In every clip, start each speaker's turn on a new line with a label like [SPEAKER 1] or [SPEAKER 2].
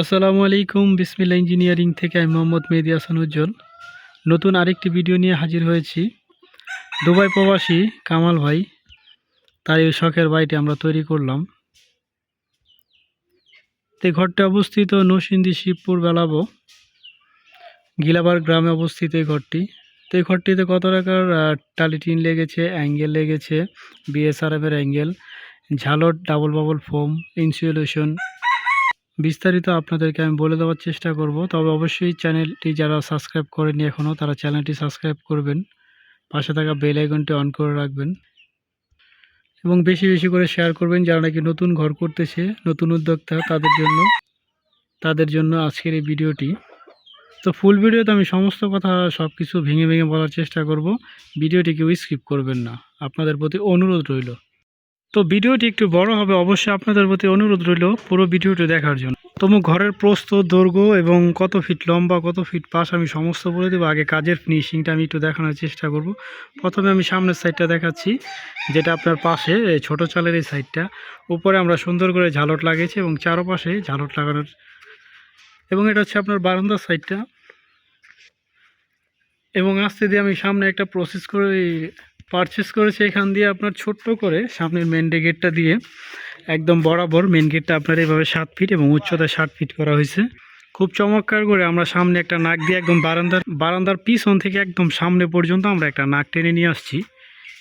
[SPEAKER 1] আসসালামু আলাইকুম বিসমিল্লা ইঞ্জিনিয়ারিং থেকে আমি মোহাম্মদ মেহেদি হাসান উজ্জ্বল। নতুন আরেকটি ভিডিও নিয়ে হাজির হয়েছি। দুবাই প্রবাসী কামাল ভাই, তার এই শখের বাড়িটি আমরা তৈরি করলাম। এই ঘরটি অবস্থিত নরসিংদী শিবপুর বেলাবো, গিলাবার গ্রামে অবস্থিত এই ঘরটি। তো এই ঘরটিতে কত টাকার টালি টিন লেগেছে, অ্যাঙ্গেল লেগেছে, বিএসআরএফের অ্যাঙ্গেল ঝালট ডাবল বাবল ফোম ইনসুলেশন বিস্তারিত আপনাদেরকে আমি বলে দেওয়ার চেষ্টা করব। তবে অবশ্যই চ্যানেলটি যারা সাবস্ক্রাইব করেনি এখনও তারা চ্যানেলটি সাবস্ক্রাইব করবেন। পাশে থাকা বেল আইকনটি অন করে রাখবেন। এবং বেশি বেশি করে শেয়ার করবেন যারা নাকি নতুন ঘর করতেছে, নতুন উদ্যোক্তা, তাদের জন্য তাদের জন্য আজকের এই ভিডিওটি। তো ফুল ভিডিওতে আমি সমস্ত কথা সব কিছু ভেঙে ভেঙে বলার চেষ্টা করব। ভিডিওটি কেউ স্কিপ করবেন না। আপনাদের প্রতি অনুরোধ রইল। তো ভিডিওটি একটু বড় হবে, অবশ্যই আপনাদের প্রতি অনুরোধ রইল পুরো ভিডিওটি দেখার জন্য। তবু ঘরের প্রস্থ, দৈর্ঘ্য এবং কত ফিট লম্বা, কত ফিট পাশ আমি সমস্ত বলে দেবো। আগে কাজের ফিনিশিংটা আমি একটু দেখানোর চেষ্টা করব। প্রথমে আমি সামনের সাইডটা দেখাচ্ছি, যেটা আপনার পাশে, এই ছোট চালের এই সাইডটা উপরে আমরা সুন্দর করে ঝালট লাগিয়েছি এবং চারপাশে ঝালট লাগানোর এবং এটা হচ্ছে আপনার বারান্দার সাইডটা এবং আস্তে দিয়ে আমি সামনে একটা প্রসেস করে পারচেস করেছে এখান দিয়ে আপনার ছোট্ট করে, সামনের মেন গেটটা দিয়ে। একদম বরাবর মেন গেটটা আপনার এইভাবে সাত ফিট এবং উচ্চতা ষাট ফিট করা হয়েছে। খুব চমৎকার করে আমরা সামনে একটা নাক দিয়ে একদম বারান্দার বারান্দার পিছন থেকে একদম সামনে পর্যন্ত আমরা একটা নাক টেনে নিয়ে আসছি।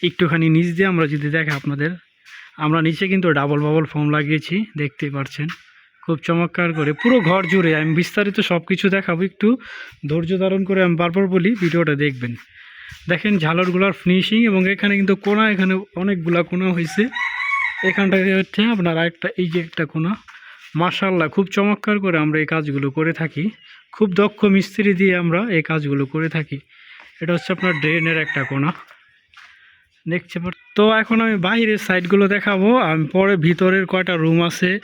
[SPEAKER 1] একটুখানি নিচ দিয়ে আমরা যদি দেখে আপনাদের, আমরা নিচে কিন্তু ডাবল বাবল ফর্ম লাগিয়েছি, দেখতেই পাচ্ছেন খুব চমৎকার করে পুরো ঘর জুড়ে, আমি বিস্তারিত সব কিছু দেখাবো, একটু ধৈর্য ধারণ করে আমি বারবার বলি, ভিডিওটা দেখবেন। দেখেন ঝালরগুলার ফিনিশিং এবং এখানে কিন্তু কোনা, এখানে অনেকগুলা কোনা হয়েছে এখানটাতে হচ্ছে আপনার আরেকটা, এই যে একটা কোনা। মার্শাল্লাহ খুব চমৎকার করে আমরা এই কাজগুলো করে থাকি। খুব দক্ষ মিস্ত্রি দিয়ে আমরা এই কাজগুলো করে থাকি। এটা হচ্ছে আপনার ড্রেনের একটা কোনা। দেখছে তো এখন আমি বাইরের সাইডগুলো দেখাবো। আমি, পরে ভিতরের কয়টা রুম আছে,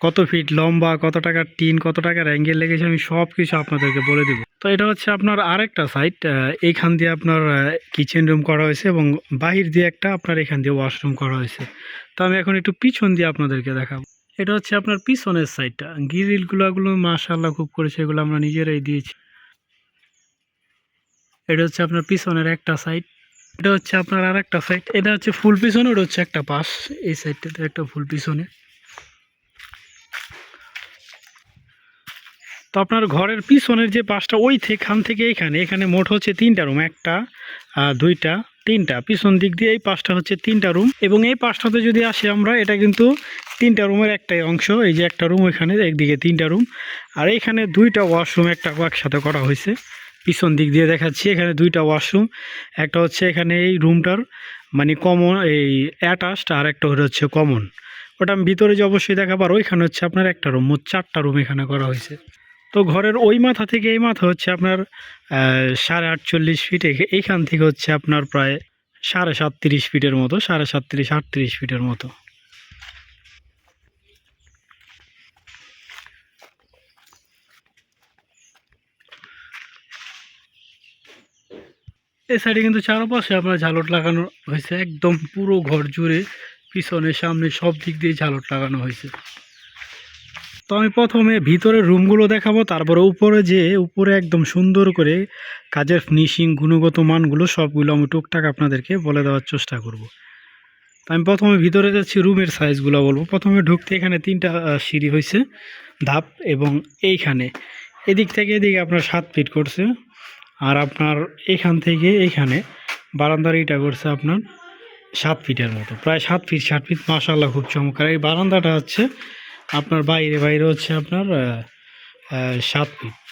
[SPEAKER 1] কত ফিট লম্বা, কত টাকার টিন, কত টাকার অ্যাঙ্গেল লেগেছে, আমি সব কিছু আপনাদেরকে বলে দেবো। তো এটা হচ্ছে আপনার আরেকটা সাইড এইখান দিয়ে আপনার কিচেন রুম করা হয়েছে এবং বাহির দিয়ে একটা আপনার এখান দিয়ে ওয়াশরুম করা হয়েছে। তো আমি এখন একটু পিছন দিয়ে আপনাদেরকে দেখাবো। এটা হচ্ছে আপনার পিছনের সাইডটা গ্রিলগুলোগুলো মাশাল্লাহ খুব করেছে, এগুলো আমরা নিজেরাই দিয়েছি। এটা হচ্ছে আপনার পিছনের একটা সাইড এটা হচ্ছে আপনার আর একটা সাইড এটা হচ্ছে ফুল পিছনে ওটা হচ্ছে একটা পাশ। এই সাইডটাতে একটা ফুল পিছনে। তো আপনার ঘরের পিছনের যে পাশটা, ওই থেকে থেকে এইখানে, এখানে মোট হচ্ছে তিনটা রুম, একটা দুইটা, তিনটা। পিছন দিক দিয়ে এই পাশটা হচ্ছে তিনটা রুম এবং এই পাশটাতে যদি আসি আমরা, এটা কিন্তু তিনটা রুমের একটাই অংশ। এই যে একটা রুম এখানে একদিকে তিনটা রুম। আর এখানে দুইটা ওয়াশরুম একটা একসাথে করা হয়েছে। পিছন দিক দিয়ে দেখাচ্ছি, এখানে দুইটা ওয়াশরুম, একটা হচ্ছে এখানে এই রুমটার মানে কমন, এই অ্যাটাচড আর একটা হচ্ছে কমন। ওটা আমি ভিতরে যে অবশ্যই দেখাবো, আর ওইখানে হচ্ছে আপনার একটা রুম, মোট চারটা রুম এখানে করা হয়েছে। তো ঘরের ওই মাথা থেকে এই মাথা হচ্ছে আপনার সাড়ে আটচল্লিশ ফিট এইখান থেকে হচ্ছে আপনার প্রায় সাড়ে সাতত্রিশ ফিটের মতো, সাড়ে সাতত্রিশ, আটত্রিশ ফিটের মতো। এই সাইডে কিন্তু চারপাশে আপনার ঝালট লাগানো হয়েছে, একদম পুরো ঘর জুড়ে পিছনে সামনে সব দিক দিয়ে ঝালট লাগানো হয়েছে। তো আমি প্রথমে ভিতরের রুমগুলো দেখাবো, তারপরে উপরে যে, উপরে একদম সুন্দর করে কাজের ফিনিশিং গুণগত মানগুলো সবগুলো আমি টুকটাক আপনাদেরকে বলে দেওয়ার চেষ্টা করব। তো আমি প্রথমে ভিতরে যাচ্ছি, রুমের সাইজগুলো বলব। প্রথমে ঢুকতে এখানে তিনটা সিঁড়ি হয়েছে ধাপ এবং এইখানে। এদিক থেকে এদিকে আপনার সাত ফিট করছে, আর আপনার এখান থেকে এইখানে বারান্দার ইটা করছে আপনার সাত ফিটের মতো। প্রায় সাত ফিট সাত ফিট মাসাল্লাহ খুব চমৎকার। এই বারান্দাটা হচ্ছে আপনার বাইরে বাইরে হচ্ছে আপনার সাত ফিট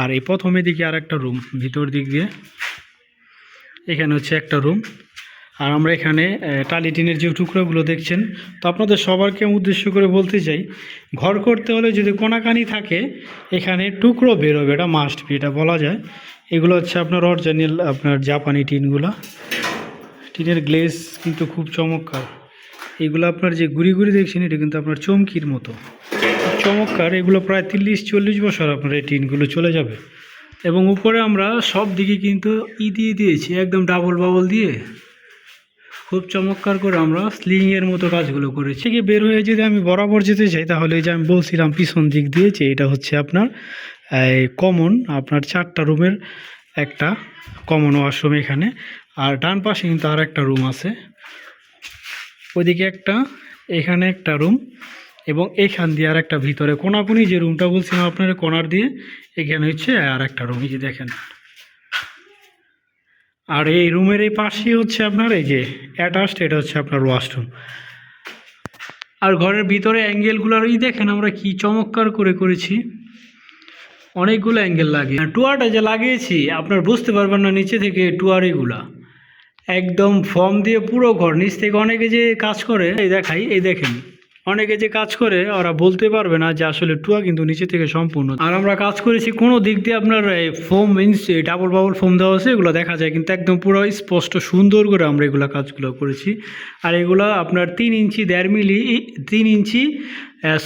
[SPEAKER 1] আর এই প্রথমে দিকে আর একটা রুম ভিতর দিক দিয়ে। এখানে হচ্ছে একটা রুম আর আমরা এখানে টালি টিনের যে টুকরোগুলো দেখছেন, তো আপনাদের সবারকে উদ্দেশ্য করে বলতে চাই, ঘর করতে হলে যদি কোনাকানি থাকে, এখানে টুকরো বেরোবে এটা মাস্ট বি এটা বলা যায়। এগুলো হচ্ছে আপনার অরিজিনাল আপনার জাপানি টিনগুলো। টিনের গ্লেজ কিন্তু খুব চমৎকার। এগুলো আপনার যে গুড়ি গুড়ি দেখছেন, এটা কিন্তু আপনার চমকির মতো। চমৎকার, এগুলো প্রায় তিরিশ, চল্লিশ বছর আপনার এই টিনগুলো চলে যাবে। এবং উপরে আমরা সব দিকে কিন্তু ই দিয়ে দিয়েছি, একদম ডাবল বাবল দিয়ে। খুব চমৎকার করে আমরা স্লিং এর মতো কাজগুলো করেছি। থেকে বের হয়ে যদি আমি বরাবর যেতে চাই, তাহলে যে আমি বলছিলাম, পিছন দিক দিয়ে যে এটা হচ্ছে আপনার কমন আপনার চারটা রুমের একটা কমন ওয়াশরুম এখানে। আর ডান পাশে কিন্তু আর একটা রুম আছে। ওইদিকে একটা, এখানে একটা রুম এবং এখান দিয়ে আর একটা ভিতরে। কোনাকুনি যে রুমটা বলছিলাম আপনার কোনার দিয়ে, এখানে হচ্ছে আর একটা রুম এই যে দেখেন। আর এই রুমের এই পাশেই হচ্ছে আপনার এই যে অ্যাটাচড এটা হচ্ছে আপনার ওয়াশরুম আর ঘরের ভিতরে অ্যাঙ্গেলগুলোর এই দেখেন আমরা কি চমৎকার করে করেছি। অনেকগুলো অ্যাঙ্গেল লাগে। টুয়ারটা যে লাগিয়েছি, আপনার বুঝতে পারবেন না নিচে থেকে টুয়ার এগুলা। একদম ফর্ম দিয়ে পুরো ঘর, নিচ থেকে অনেকে যে কাজ করে, এই দেখাই, এই দেখেন। অনেকে যে কাজ করে, ওরা বলতে পারবে না যে আসলে টুয়া কিন্তু নিচে থেকে সম্পূর্ণ। আর আমরা কাজ করেছি কোনো দিক দিয়ে আপনার foam means double bubble foam দেওয়া আছে, এগুলো দেখা যায় কিন্তু একদম পুরো স্পষ্ট সুন্দর করে আমরা এগুলো কাজগুলো করেছি। আর এগুলো আপনার তিন ইঞ্চি দেড় মিলি, তিন ইঞ্চি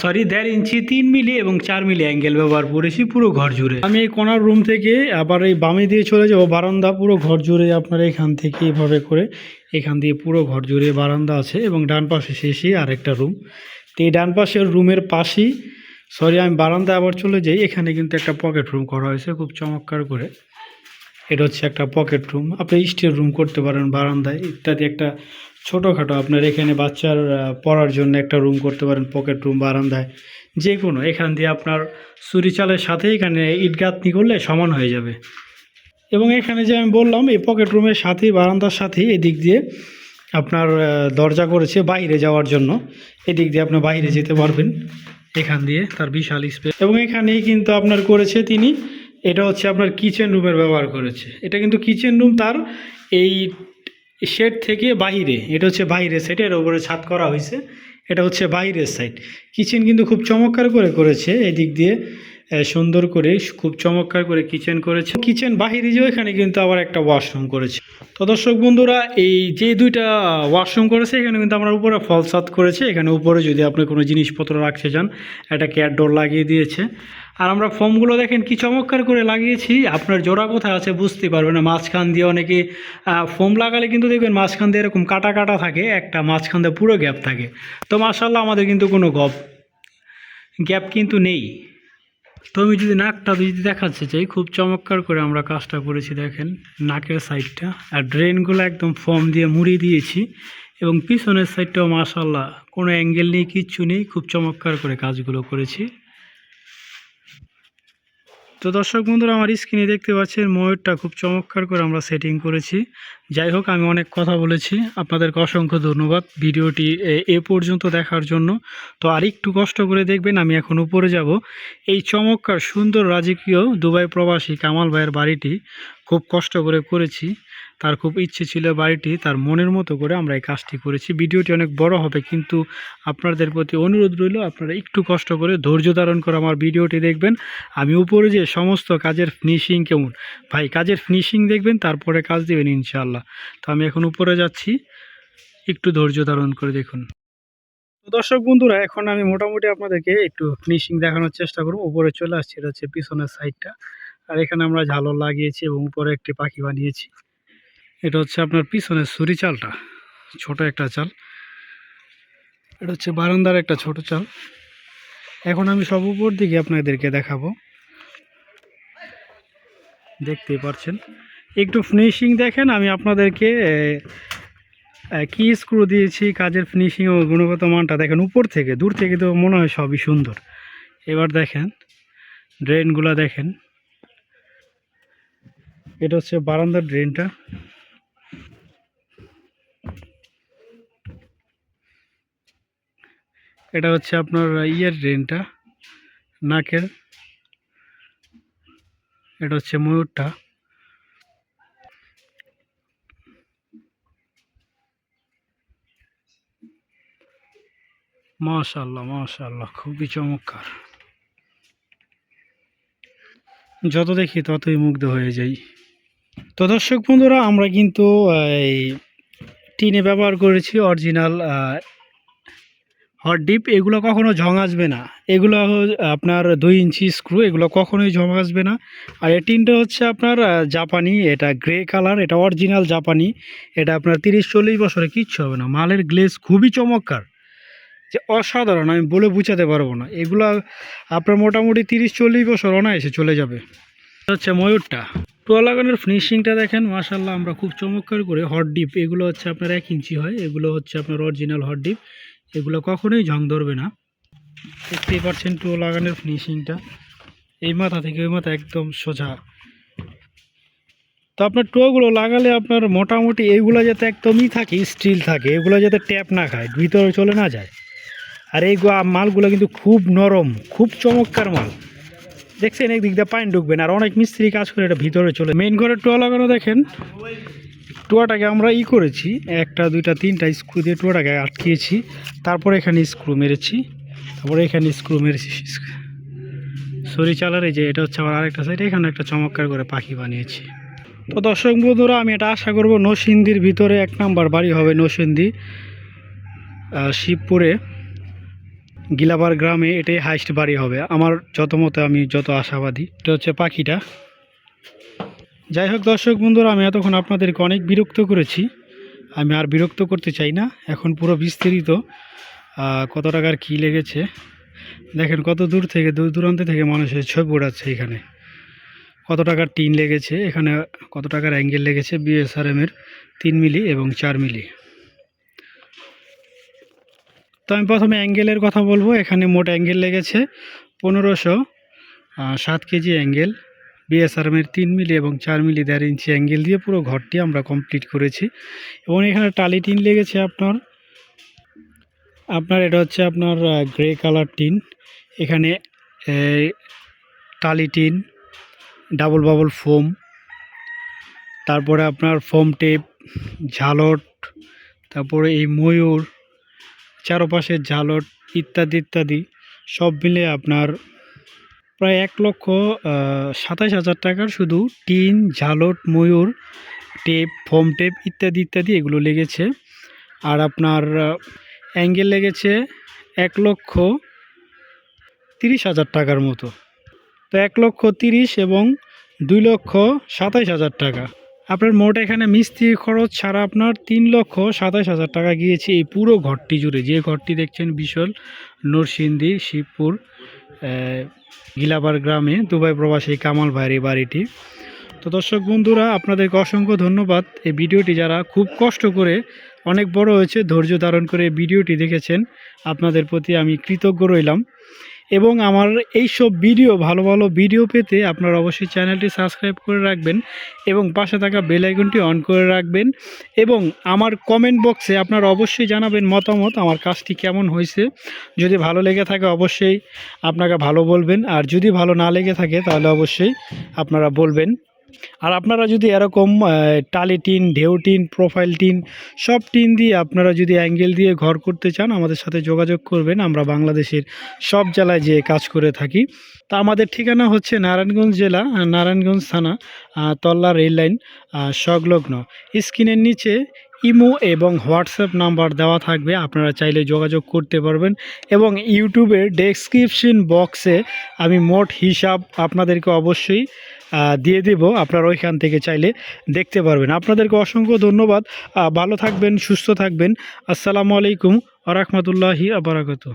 [SPEAKER 1] সরি দেড় ইঞ্চি, তিন মিলি এবং চার মিলি অ্যাঙ্গেল ব্যবহার করেছি পুরো ঘর জুড়ে। আমি এই কোনার রুম থেকে আবার এই বামে দিয়ে চলে যাব, বারান্দা পুরো ঘর জুড়ে আপনার এখান থেকে এভাবে করে এখান দিয়ে পুরো ঘর জুড়ে বারান্দা আছে এবং ডান পাশে শেষে আরেকটা রুম তো এই ডান পাশের রুমের পাশেই সরি আমি বারান্দায় আবার চলে যাই, এখানে কিন্তু একটা পকেট রুম করা হয়েছে খুব চমৎকার করে। এটা হচ্ছে একটা পকেট রুম আপনি স্টিল রুম করতে পারেন বারান্দায়। ইত্যাদি একটা ছোটোখাটো আপনার এখানে বাচ্চার পড়ার জন্য একটা রুম করতে পারেন পকেট রুম বারান্দায়। যে কোনো এখান দিয়ে আপনার চুরি চালের সাথে এখানে ইট গাঁথনি করলে সমান হয়ে যাবে। এবং এখানে যে আমি বললাম, এই পকেট রুমের সাথেই, বারান্দার সাথেই এদিক দিয়ে আপনার দরজা করেছে বাইরে যাওয়ার জন্য। এদিক দিয়ে আপনি বাইরে যেতে পারবেন। এখান দিয়ে তার বিশাল স্পেস এবং এখানেই কিন্তু আপনার করেছে তিনি, এটা হচ্ছে আপনার কিচেন রুমের ব্যবহার করেছে। এটা কিন্তু কিচেন রুম তার এই শেড থেকে বাহিরে, এটা হচ্ছে বাইরের সাইড এর উপরে ছাদ করা হয়েছে, এটা হচ্ছে বাইরের সাইড কিচেন কিন্তু খুব চমৎকার করে করেছে, এদিক দিয়ে। সুন্দর করে, খুব চমৎকার করে কিচেন করেছে। কিচেন বাহিরে যে এখানে কিন্তু আবার একটা ওয়াশরুম করেছে। তো দর্শক বন্ধুরা, এই যে দুইটা ওয়াশরুম করেছে, এখানে কিন্তু আমরা উপরে ফল ছাদ করেছে। এখানে উপরে যদি আপনি কোনো জিনিসপত্র রাখতে চান, একটা ক্যাট ডোর লাগিয়ে দিয়েছে। আর আমরা ফর্মগুলো দেখেন কি চমৎকার করে লাগিয়েছি। আপনার জোড়া কোথায় আছে বুঝতে পারবেন না। মাঝখান দিয়ে অনেকে ফোম লাগালে কিন্তু দেখবেন মাঝখান দিয়ে এরকম কাটা কাটা থাকে, একটা মাঝখান দিয়ে পুরো গ্যাপ থাকে। তো মার্শাল্লাহ আমাদের কিন্তু কোনো গপ গ্যাপ কিন্তু নেই। তো আমি যদি নাকটা যদি দেখাচ্ছে চাই, খুব চমৎকার করে আমরা কাজটা করেছি দেখেন, নাকের সাইডটা। আর ড্রেনগুলো একদম ফর্ম দিয়ে মুড়ি দিয়েছি এবং পিছনের সাইডটাও মাশাল্লাহ কোনো অ্যাঙ্গেল নেই কিচ্ছু নেই, খুব চমৎকার করে কাজগুলো করেছি। তো দর্শক বন্ধুরা, আমার স্ক্রিনে দেখতে পাচ্ছেন, ময়ূরটা খুব চমৎকার করে আমরা সেটিং করেছি। যাই হোক, আমি অনেক কথা বলেছি। আপনাদেরকে অসংখ্য ধন্যবাদ ভিডিওটি এ- পর্যন্ত দেখার জন্য। তো আর একটু কষ্ট করে দেখবেন, আমি এখন উপরে যাব। এই চমৎকার, সুন্দর, রাজকীয় দুবাই প্রবাসী কামাল ভাইয়ের বাড়িটি। খুব কষ্ট করে করেছি। তার খুব ইচ্ছে ছিল বাড়িটি তার মনের মতো করে আমরা এই কাজটি করেছি। ভিডিওটি অনেক বড় হবে কিন্তু আপনাদের প্রতি অনুরোধ রইল, আপনারা একটু কষ্ট করে ধৈর্য ধারণ করে আমার ভিডিওটি দেখবেন। আমি উপরে যে সমস্ত কাজের ফিনিশিং কেমন? ভাই, কাজের ফিনিশিং দেখবেন, তারপরে কাজ দেবেন ইনশাল্লাহ তো আমি এখন উপরে যাচ্ছি, একটু ধৈর্য ধারণ করে দেখুন। দর্শক বন্ধুরা, এখন আমি মোটামুটি আপনাদেরকে একটু ফিনিশিং দেখানোর চেষ্টা করব। উপরে চলে আসছি, এটা হচ্ছে পিছনের সাইডটা আর এখানে আমরা ঝালর লাগিয়েছি এবং উপরে একটি পাখি বানিয়েছি। এটা হচ্ছে আপনার পিছনের সুরি চালটা, ছোট একটা চাল। এটা হচ্ছে বারান্দার একটা ছোট চাল। এখন আমি সব উপর দিকে আপনাদেরকে দেখাবো। দেখতেই পারছেন। একটু ফিনিশিং দেখেন, আমি আপনাদেরকে কি স্ক্রু দিয়েছি, কাজের ফিনিশিং ও গুণগত মানটা দেখেন উপর থেকে, দূর থেকে তো মনে হয় সবই সুন্দর। এবার দেখেন ড্রেনগুলো দেখেন। এটা হচ্ছে বারান্দার ড্রেনটা। এটা হচ্ছে আপনার ইয়ের ড্রেনটা, নাকের। এটা হচ্ছে ময়ূরটা। মাশাল্লাহ মাশাল্লাহ খুবই চমৎকার। যত দেখি ততই মুগ্ধ হয়ে যাই। তো দর্শক বন্ধুরা, আমরা কিন্তু এই টিনে ব্যবহার করেছি অরিজিনাল হট ডিপ এগুলো কখনো ঝং আসবে না। এগুলো আপনার দুই ইঞ্চি স্ক্রু এগুলো কখনোই ঝং আসবে না। আর এই টিনটা হচ্ছে আপনার জাপানি, এটা গ্রে কালার এটা অরিজিনাল জাপানি। এটা আপনার তিরিশ চল্লিশ বছরে কিচ্ছু হবে না। মালের গ্লেজ খুবই চমৎকার। যে অসাধারণ, আমি বলে বুঝাতে পারব না। এগুলো আপনার মোটামুটি তিরিশ চল্লিশ বছর অনায়াসে চলে যাবে। হচ্ছে ময়ূরটা। টোয়া লাগানোর ফিনিশিংটা দেখেন মাশাল্লাহ আমরা খুব চমৎকার করে হট ডিপ এগুলো হচ্ছে আপনার এক ইঞ্চি হয়, এগুলো হচ্ছে আপনার অরিজিনাল হট ডিপ এগুলো কখনোই ঝং ধরবে না। দেখতেই পাচ্ছেন টো লাগানোর ফিনিশিংটা এই মাথা থেকে ওই মাথা একদম সোজা। তো আপনার টোগুলো লাগালে আপনার মোটামুটি এইগুলো যাতে একদমই থাকে স্টিল থাকে, এগুলো যাতে ট্যাপ না খায়, ভিতরে চলে না যায়। আর এই মালগুলো কিন্তু খুব নরম, খুব চমৎকার মাল। দেখছেন একদিক দিয়ে পানি ঢুকবে না। আর অনেক মিস্ত্রি কাজ করে এটা ভিতরে চলে মেন ঘরে টোয়া লাগানো দেখেন। টোয়াটাকে আমরা ই করেছি। একটা, দুইটা, তিনটা স্ক্রু দিয়ে টোয়াটাকে আটকিয়েছি। তারপরে এখানে স্ক্রু মেরেছি। তারপরে এখানে স্ক্রু মেরেছি। সরি চালার, এই যে এটা হচ্ছে আমার আরেকটা সাইড এখানে একটা চমৎকার করে পাখি বানিয়েছি। তো দর্শক বন্ধুরা, আমি এটা আশা করব নসিন্দির ভিতরে এক নাম্বার বাড়ি হবে নসিন্দি শিবপুরে। গিলাবার গ্রামে এটাই হাইস্ট বাড়ি হবে। আমার যত মতে আমি যত আশাবাদী। এটা হচ্ছে পাখিটা। যাই হোক দর্শক বন্ধুরা, আমি এতক্ষণ আপনাদেরকে অনেক বিরক্ত করেছি। আমি আর বিরক্ত করতে চাই না। এখন পুরো বিস্তারিত কত টাকার কী লেগেছে। দেখেন কত দূর থেকে, দূর দূরান্ত থেকে মানুষের ছবি ওড়াচ্ছে এখানে। কত টাকার টিন লেগেছে, এখানে কত টাকার অ্যাঙ্গেল লেগেছে বিএসআরএমের তিন মিলি এবং চার মিলি। তো আমি প্রথমে অ্যাঙ্গেলের কথা বলব, এখানে মোট অ্যাঙ্গেল লেগেছে পনেরোশো সাত কেজি অ্যাঙ্গেল বিএসআরএমের তিন মিলি এবং চার মিলি দেড় ইঞ্চি অ্যাঙ্গেল দিয়ে পুরো ঘরটি আমরা কমপ্লিট করেছি। এবং এখানে টালি টিন লেগেছে আপনার। আপনার এটা হচ্ছে আপনার গ্রে কালার টিন। এখানে টালি টিন ডাবল বাবল ফোম তারপরে আপনার ফোম টেপ ঝালট, তারপরে এই ময়ূর চারপাশের ঝালট ইত্যাদি ইত্যাদি, সব মিলে আপনার প্রায় এক লক্ষ সাতাশ হাজার টাকার শুধু টিন, ঝালট, ময়ূর, টেপ, ফোম টেপ ইত্যাদি ইত্যাদি এগুলো লেগেছে। আর আপনার অ্যাঙ্গেল লেগেছে এক লক্ষ তিরিশ হাজার টাকার মতো। তো এক লক্ষ তিরিশ এবং দুই লক্ষ সাতাইশ হাজার টাকা। আপনার মোট এখানে মিস্ত্রি খরচ ছাড়া আপনার তিন লক্ষ সাতাইশ হাজার টাকা গিয়েছে এই পুরো ঘরটি জুড়ে। যে ঘরটি দেখছেন বিশাল নরসিংদী শিবপুর গিলাবার গ্রামে দুবাই প্রবাসী কামাল ভাইয়ের এই বাড়িটি। তো দর্শক বন্ধুরা, আপনাদেরকে অসংখ্য ধন্যবাদ। এই ভিডিওটি যারা খুব কষ্ট করে অনেক বড় হয়েছে, ধৈর্য ধারণ করে ভিডিওটি দেখেছেন, আপনাদের প্রতি আমি কৃতজ্ঞ রইলাম। এবং আমার এই সব ভিডিও, ভালো ভালো ভিডিও পেতে আপনারা অবশ্যই চ্যানেলটি সাবস্ক্রাইব করে রাখবেন এবং পাশে থাকা বেল আইকনটি অন করে রাখবেন এবং আমার কমেন্ট বক্সে আপনারা অবশ্যই জানাবেন মতামত আমার কাজটি কেমন হয়েছে। যদি ভালো লেগে থাকে অবশ্যই আপনাকে ভালো বলবেন, আর যদি ভালো না লেগে থাকে তাহলে অবশ্যই আপনারা বলবেন। আর আপনারা যদি এরকম টালি টিন, ঢেউ টিন প্রোফাইল টিন, সব টিন দিয়ে আপনারা যদি অ্যাঙ্গেল দিয়ে ঘর করতে চান, আমাদের সাথে যোগাযোগ করবেন। আমরা বাংলাদেশের সব জেলায় যেয়ে কাজ করে থাকি। তা আমাদের ঠিকানা হচ্ছে নারায়ণগঞ্জ জেলা, নারায়ণগঞ্জ থানা তল্লা রেল লাইন সংলগ্ন। স্ক্রিনের নিচে ইমো এবং হোয়াটসঅ্যাপ নাম্বার দেওয়া থাকবে। আপনারা চাইলে যোগাযোগ করতে পারবেন এবং ইউটিউবের ডেসক্রিপশন বক্সে আমি মোট হিসাব আপনাদেরকে অবশ্যই দিয়ে দেব। আপনারা ওইখান থেকে চাইলে দেখতে পারবেন। আপনাদেরকে অসংখ্য ধন্যবাদ। ভালো থাকবেন, সুস্থ থাকবেন। আসসালামু আলাইকুম আ রহমতুল্লাহি আবরাকাতু